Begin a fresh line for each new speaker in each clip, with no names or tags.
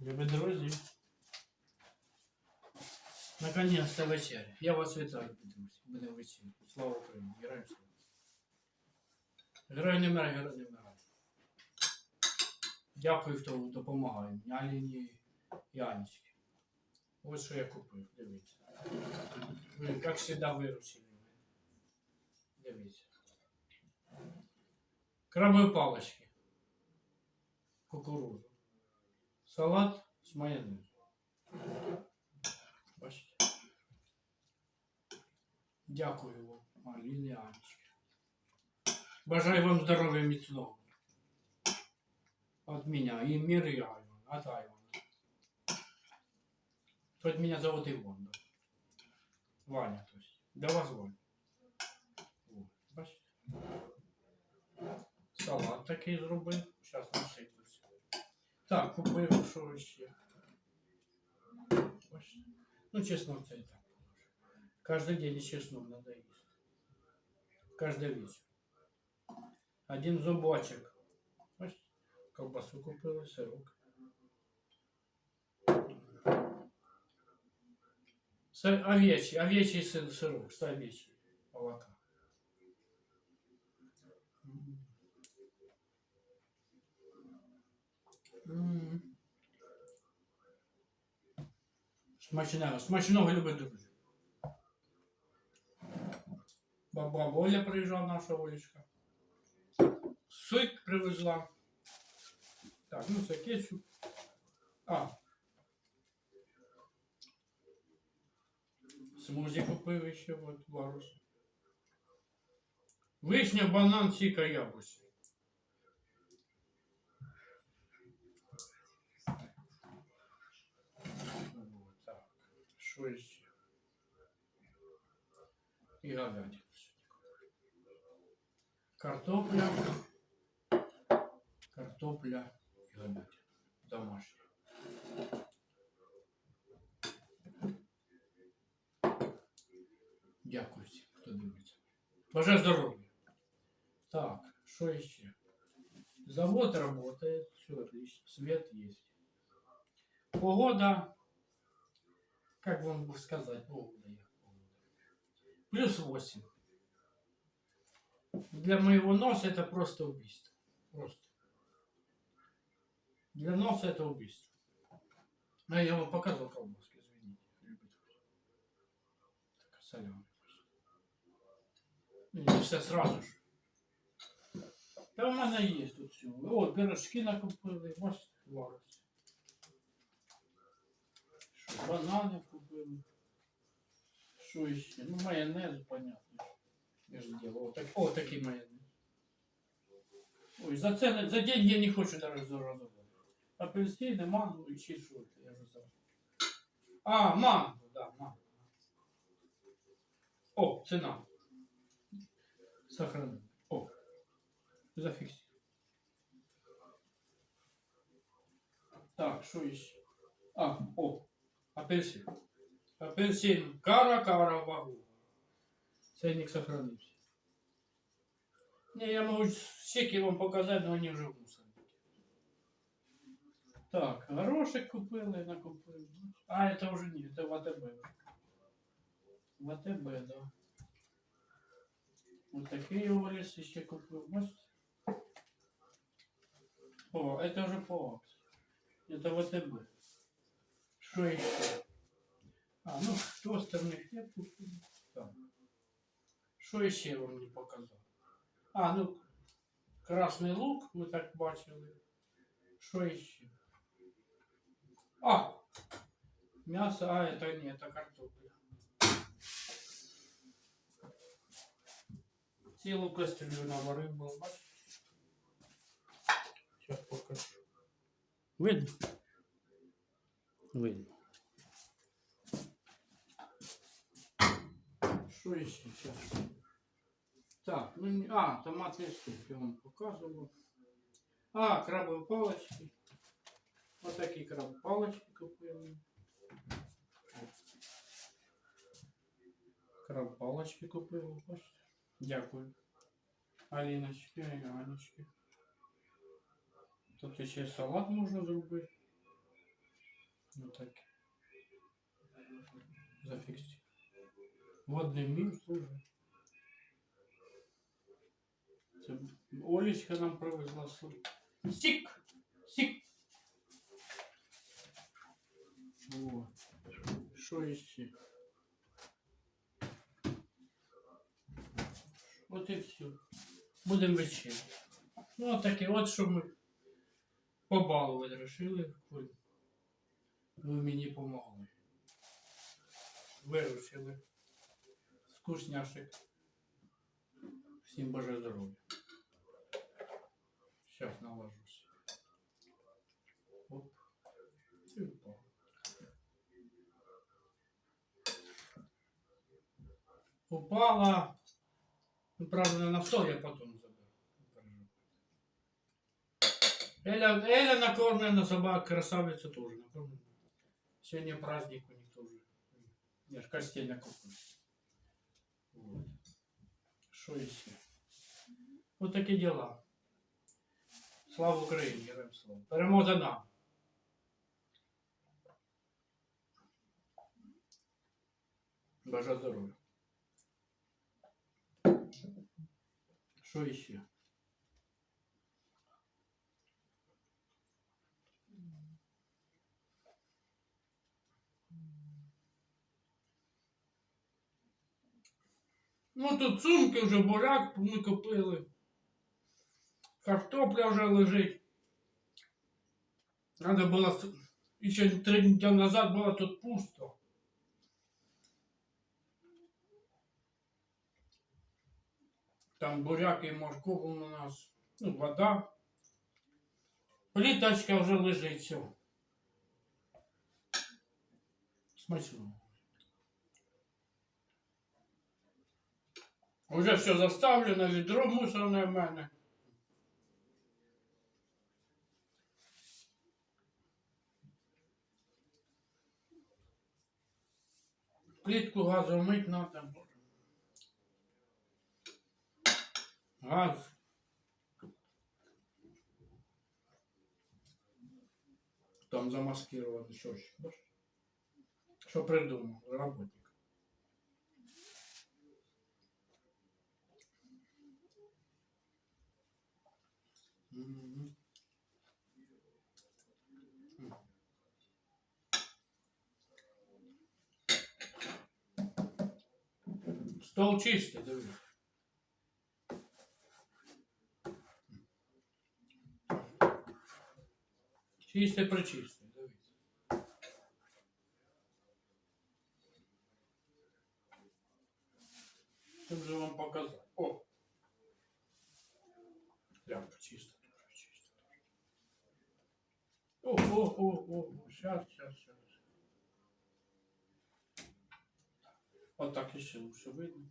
Люби друзі. наконец то вечеря. Я вас вітаю, друзі. Буде вечеря. Слава Україні. Героям слава. Герой не мер, герой не Дякую, хто допомагає. Аліні і Анечки. Ось що я купив. Дивіться. Ви, як завжди, виручили. Дивіться. Крабові палочки. Кукурузу. Салат с майонезом. Бачите? Дякую вам, Аліни Анечки. Бажаю вам здоров'я міцного. От меня і мир і Айвон. от Айвана. От меня зовут Иван, да. Ваня, то есть. Да вас Ваня. О, бачите? Салат такий зробив. Сейчас Так, побив, що ще. Ось. Ну, чеснок це і так положено. Кожен день чеснок треба їсти. Кожен вечір. Один зубочок. Ось. Колбасу купили, сирок. Овечий, овечий сир, сирок, овечий молока. Смачного, смачного любить друзі. Баба Боля приїжджала наша Олечка. Сик привезла. Так, ну це кетчуп. А. Смузі купив ще, от варус. Вишня, банан, сіка, яблуці. Что еще? І говядина. Картопля, картопля і говядина. Домашня. Дякую всім, хто дивиться. Боже здоровья. Так, что еще? Завод работает, все отлично, свет есть. Погода как вам бы сказать, Богу Плюс 8. Для моего носа это просто убийство. Просто. Для носа это убийство. Но я вам показывал колбаски, извините. Так, соленый. все сразу же. Там она есть тут все. Вот, пирожки накупили, может, творог. банани купили. Що ще? Ну, майонез, понятно. Я ж делал. Так, о, такий майонез. Ой, за це, за день я не хочу навіть заразувати. Апельсини, манго і чи що я вже забув. А, манго, да, манго. О, ціна. Сохрани. О. Зафіксуй. Так, що ще? А, о. Апельсин. Апельсин. Кара-кара вагу. Ценник сохранился. Не, я могу всякие вам показать, но они уже в мусорнике. Так, горошек купили, накупили. А, это уже не, это ВТБ. ВТБ, да. Вот такие улицы еще купил. может? О, это уже по акции. Это ВТБ что еще? А, ну до остальних я что еще я вам не показав? А, ну, красный лук, мы так бачили. что еще? А! Мясо, а, это не, это картопля. Цілу кастрюлю наварив, був, бачите? Сейчас покажу. Видно? видно. Що ще? Так, ну а, томатний суп я вам показував. А, крабовые палочки. вот такие крабові палочки купил. Краб палочки купили, бачите. Дякую. Аліночки, Анечки. Тут ще салат можно зробити. Отак. Ну, Зафіксуй. Водний міф служить. Це Олічка нам привезла Сік! Сік! О, що іще? От і все. Будемо вечеряти. Ну, таке, от що ми побалувати рішили ви ну, мені помогли Вирушили з Всім боже здоров'я. Зараз налажуся. Оп. І впав. Упала. Ну, правда, на стол я потім заберу. Эля, Эля накормлена собак, красавиця тоже накормлена. Сегодня праздник у них тоже. Я же костей накопил. Вот. Что еще? Вот такие дела. Слава Україні, героям слава. Перемога нам. Бажаю здоров'я. Що іще? Ну тут сумки вже буряк ми купили. Картопля вже лежить. Треба було ще три дні назад було тут пусто. Там буряк і морковку у нас. Ну, вода. Пліточка вже лежить все. Смачно. Уже все заставлено, відро мусорне в мене. Плітку газу мить надо. Газ. Там замаскировано що ще. Що придумав? Работник. Стол чистый, дивись. чистый, прочисте. Отак От ще лучше видно.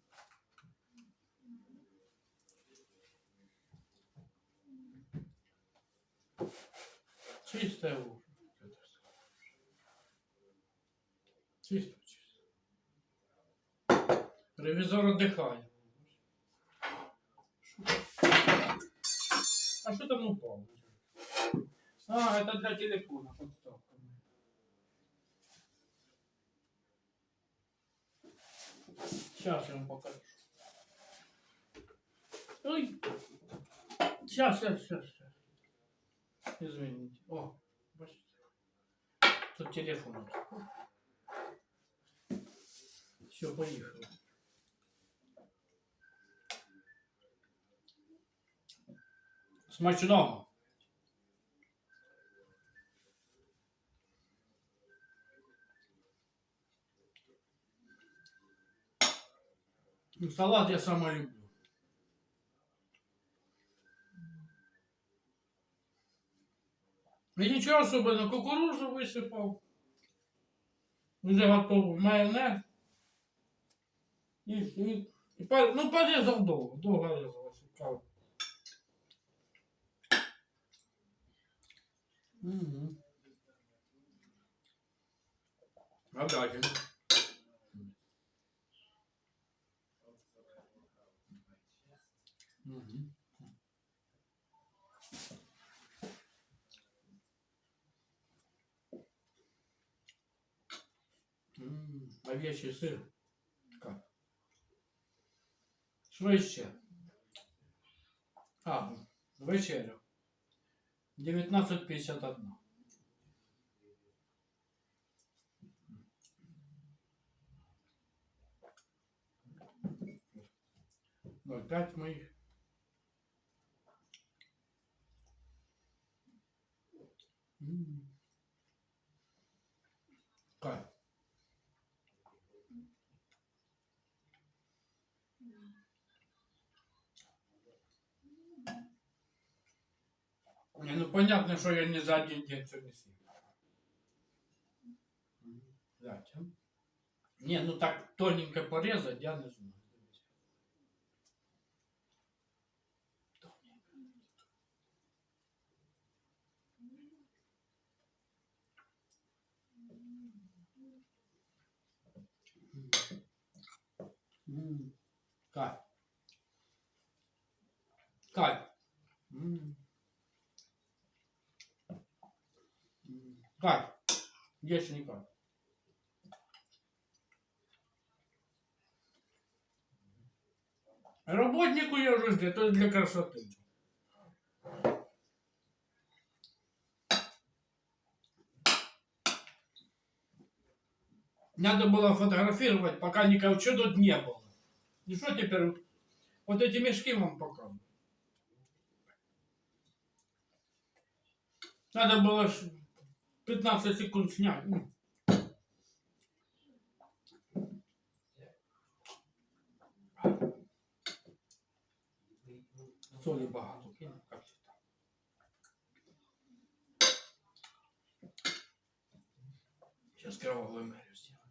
Чисте уже. Чисто, чисто. Ревізор отдихає. А що там упало? А, это для телефона, подстав. Сейчас я вам покажу. Ой. Сейчас, сейчас, сейчас, сейчас. Извините. О, Тут телефон. Все, поехали. Смачного. Ну, салат я сама люблю. І нічого особливо, кукурузу висипав. Уже готовий майонез. І, і, і Ну, порізав довго, довго резав цікаво. Угу. А далі. овечий сир. Швидше. А, вечеря. 19.51. Ну, пять моих. Mm-hmm. Не, ну понятно, что я не за один день все не съем. Зачем? Не, ну так тоненько порезать, я не знаю. Кайф. Кайф. Как? Есть никак. Работнику я уже для, то есть для красоты. Надо было фотографировать, пока никого что тут не было. И что теперь? Вот эти мешки вам покажу. Надо было 15 секунд снять. соли багато кинув, як Сейчас кровавую мэрию сделаю.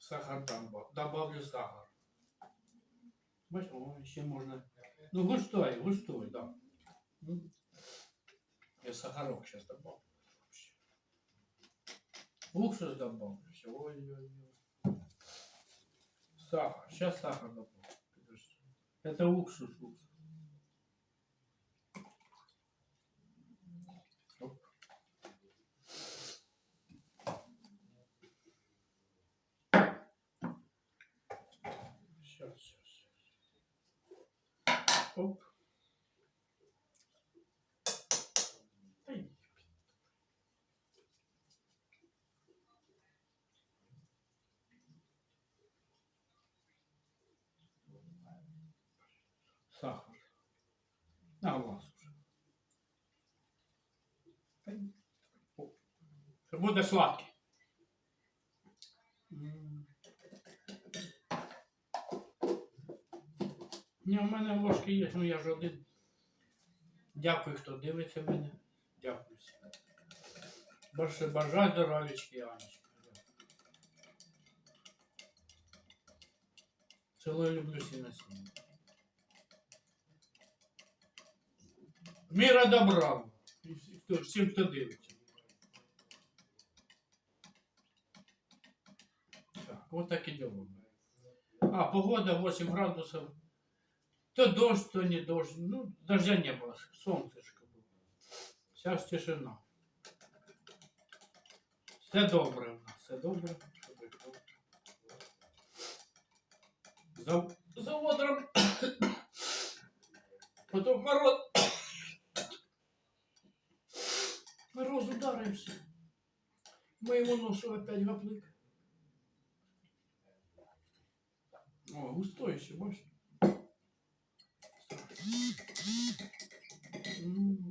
Сахар там добавлю сахар. О, еще можно. Ну густой, густой, да. Я сахарок сейчас добавлю. Уксус добавлю. Ой-ой-ой. Сахар. Сейчас сахар добавлю. Это уксус, уксус. Сейчас, сейчас, сейчас. сахар. На глаз уже. Це буде сладкий. Ні, У мене ложки є, ну я ж один. Дякую, хто дивиться мене. Дякую всім. Бажаю здоров'ячки, Анечка. Цілую люблю всі на сім'ї. Міра добра. Всім, хто дивиться. Так, ось так і діло. А, погода 8 градусів. То дощ, то не дощ. Ну, дождя не було. Сонцешко було. Вся ж тишина. Все добре у нас, все добре. За, за водром. Потом мороз. Мороз ударився. Моему носу опять гоплык. О, густой еще, больше. М -м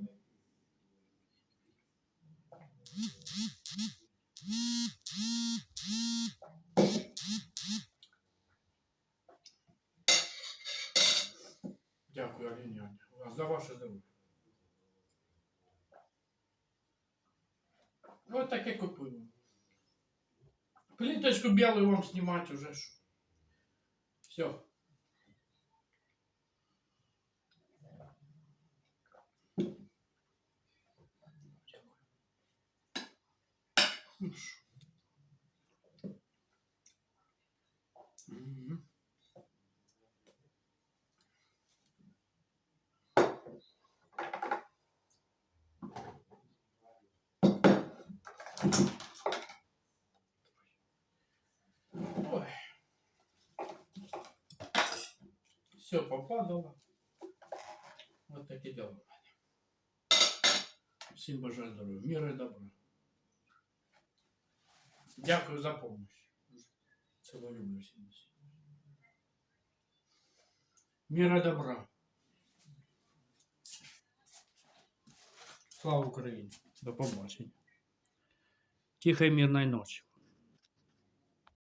Курточку белую вам снимать уже. Все. Thank you. Все попадало. От такі діла мене. Всім бажаю здоров'я. Міра і добра. Дякую за допомогу. Цього люблю всім. Міра добра. Слава Україні. До побачення. Тихої мирної ночі.